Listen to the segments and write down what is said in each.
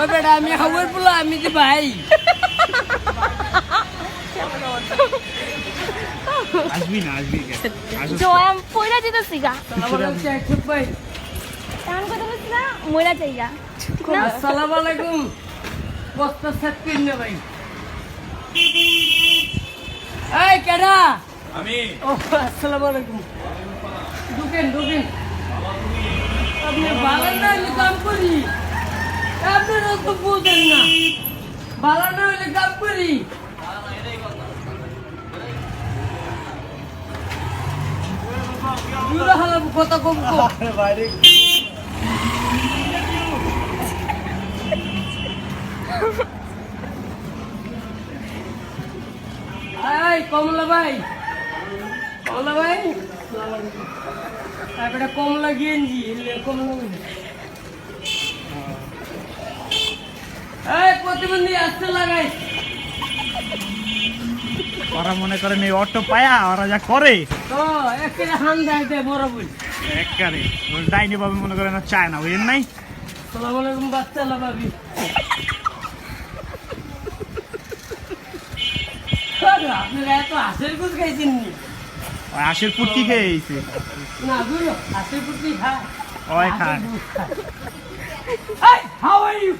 ও বেটা আমি খবর বলো আমি যে ভাই? আসবি না আসবি কে? আসিস তো। জয় আমি পয়লা যেতেছি গা। ভাই তেমন কথা বলছি না ময়লা চাই গা। আসসালামু আলাইকুম। বস্তা সেট করে নে ভাই। এই কেডা? আমি। ও আসসালামু আলাইকুম। ঢুকেন ঢুকেন। আপনি ভালো না হলে কাম করি। আপনারা তো বুঝেন না। ভালো না হলে কাম করি। কথা কম কম। বাইরে কমলা ভাই। কমলা ভাই। তারপরে কমলা গেঞ্জি কমলা। এই প্রতিবন্ধী আসতে লাগাই। ওরা মনে করেন এই অটো পায়া ওরা যা করে। তো একটা হান দেয় দেয় বড় বই। একবারে ডাইনি বাবু মনে করেন চায় না বুঝেন নাই? সালাম আলাইকুম বাচ্চা লাগাবি আপনারা এত হাসের কুচ খাইছেন নি? আশের পুটকি খেয়ে এইছে না বুঝলো হাসের কুচি খায় ওই খায় Hey, how are you?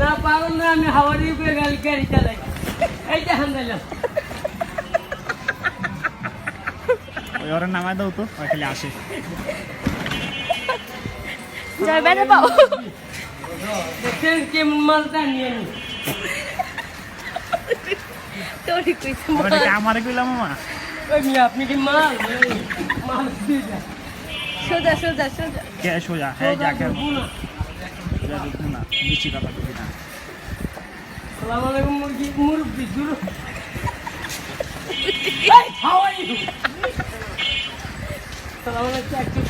না পাগল না আমি হাওয়ার ইউকে গাড়ি গাড়ি চালাই। এই যে হান্দাইলাম ওই ওরা নামায় দাও তো ওই খালি আসে। জয় ব্যথা পাও। দেখছেন কেমন মালটা নিয়ে নি। কইছে ওটা কি আমারে কইলাম মামা? ওই আপনি কি মাল? মাল দিয়ে যা। সোজা সোজা সোজা। কে সোজা? হ্যাঁ যা কে। বুনা সোজা ঢুকবো না বেশি কথা কবি না। সালাম আলাইকুম মুরগি মুরব্বি দূর Hey, how are you? সালাম আলাইকুম একটু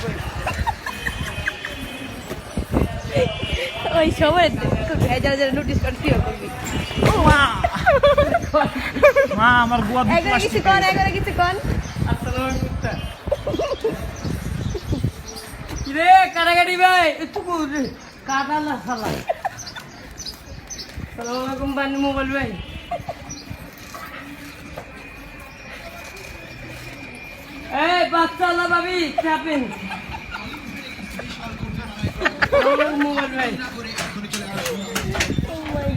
ওই সময় যারা যারা নোটিস করতে করবি মা আমার দুধ একবারে কিছু কন একবারে কিছু কন। রে কাটাকাটি ভাই? একটু রে কাটা না সালা সালাম আলাইকুম বানি মোবাইল ভাই। এই বাচ্চা আল্লাহ ভাবি চাপেন মোবাইল ভাই।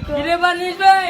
কিরে বানিস ভাই?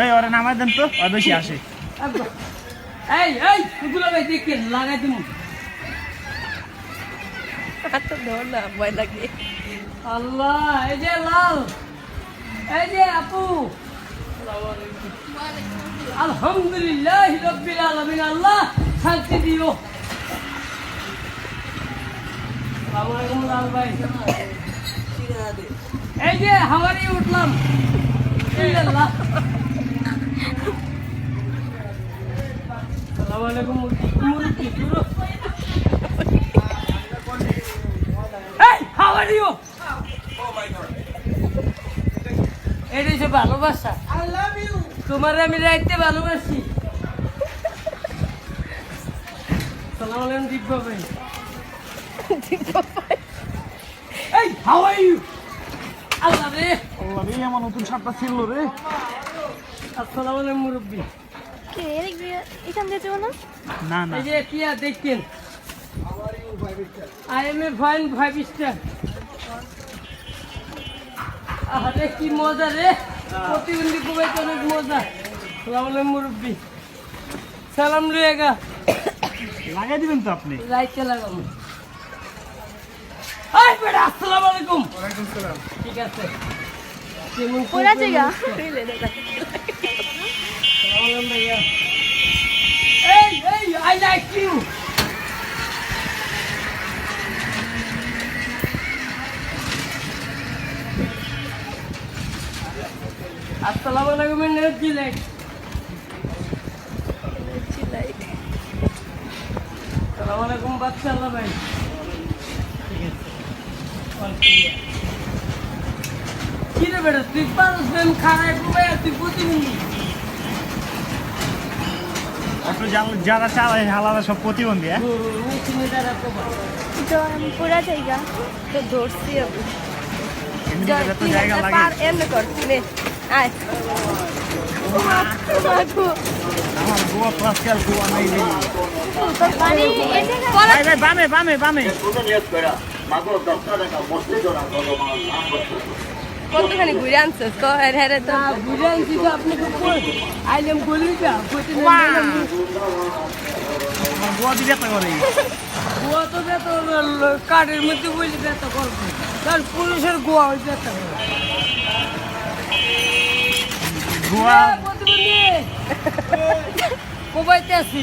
এই ওরা নামায় দেন তো। ওই বেশি আসে। এই এই কুকুলা ভাই দেখেন লাগাই দিন ধর না ভয় লাগে। আল্লাহ এই যে লাল এই যে আপু। আলহামদুলিল্লাহ রব্বিল আলামিন আল্লাহ শান্তি দিও। আসসালামু লাল ভাই এই যে হাওয়ারি উঠলাম। ইল্লাল্লাহ আসসালামু আলাইকুম মুরব্বি পুরো এই হাউ আর ইউ এটা হচ্ছে ভালোবাসা। তোমার আমি রাইতে ভালোবাসি। সালাম আলাইকুম দিব্য ভাই। এই হাউ আর ইউ আল্লাহ রে। আল্লাহ রে আমার নতুন শার্টটা ছিল রে। আসসালামু আলাইকুম মুরব্বি। কে? এখান দিয়ে যাব না? না না। এই যে দেখছেন? I am a fine five star আরে কি মজা রে। প্রতিবন্ধী কুবাইতে অনেক মজা। সালাম আলাইকুম মুরব্বি। সালাম লুয়েগা লাগাই দিবেন তো আপনি। লাইটে লাগাবো। আই বেটা আসসালামু আলাইকুম। ঠিক আছে। पूरा जगह Hey, hey, I like you. Assalamualaikum and chilek. Chilek. Assalamualaikum, bacha Allah bhai. All clear. কি রে বেটা তুই পারস খারাই ঘুমাই আর তুই প্রতিবন্ধী একটু যারা- যারা চালায় হালারা সব প্রতিবন্ধী হ্যাঁ মেশিনে দ্বারা প্রভাব পুরা জায়গা তো ধরছি আমি তো জায়গা লাগে পার এমনি কর নে আয় আমার গোয়া তো আজকাল গোয়া নাই পানি ভাই বামে বামে বামে কতখানি ঘুরে আনছিস তো হ্যাঁ হ্যাঁ তো। বুঝে আনছি তো আপনি আইলাম না বাহ! গেলাম। আমার তো করে। গোয়া তো বেত কাঠের মধ্যে বলি বেত করব। কারণ পুলিশের গোয়া ওই বেত গোয়া? কোবাইতে আছি।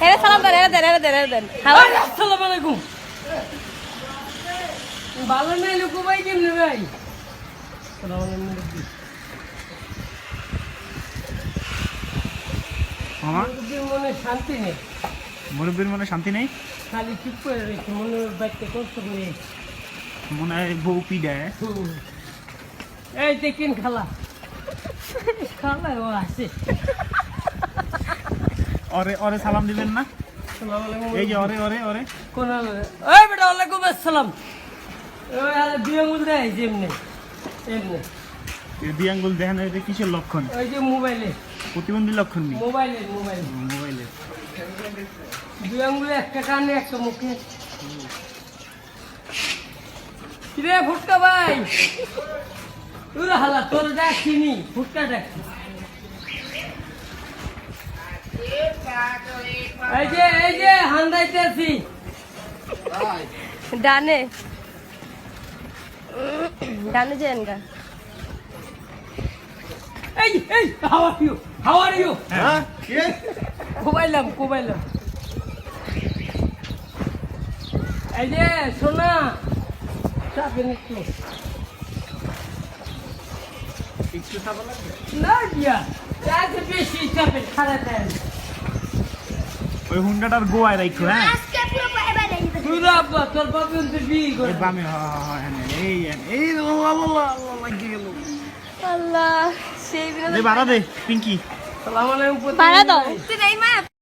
হ্যাঁ সালাম দেন হ্যাঁ দেন হ্যাঁ দেন হ্যাঁ দেন। হ্যালো আসসালামু আলাইকুম। ভালো নাই লুকু ভাই কেমনে ভাই? মনে শান্তি নেই। মুরব্বীর মনে শান্তি নেই? খালি চুপ করে রেখে মনে বাচ্চা কষ্ট করে। মনে হয় বউ পিডায়। এই দেখেন খালা। ওরে ওরে সালাম দিবেন না? এই যে ওরে ওরে ওরে। কোন এই বেটা ওয়ালাইকুম আসসালাম। ওই আলে বিয়ে দেয় যেমনি এমনি এই দেখেন এটা কিসের লক্ষণ? ওই যে মোবাইলে। প্রতিবন্ধী লক্ষণ নেই? মোবাইলে মোবাইলে। মোবাইলে। দুই আঙ্গুলে একটা কানে একটা মুখে। কিরে ফুটকা ভাই? তুই হালা তোর ডাকিনি ফুটকা ডাকছি এই যে এই যে হান্দাইতে আছি ডানে। ডানে যান গা এই এই how are you how are you হ্যাঁ কোবাইলাম কোবাইলাম। এই যে সোনা চাপেন একটু। একটু লাগবে না? দিয়া বেশি ওই হুন্ডাটার গোয়ায় রাখো হ্যাঁ? তুই আব্বা তোর বাবা কিন্তু বিয়ে করে। এই বামে হ হ হ হ্যাঁ, এই এই আল্লাহ আল্লাহ আল্লাহ লাগিয়ে গেল। আল্লাহ সেই দে বাড়া দে পিঙ্কি। সালাম আলাইকুম ভাড়া দাও। তুই নাই মা?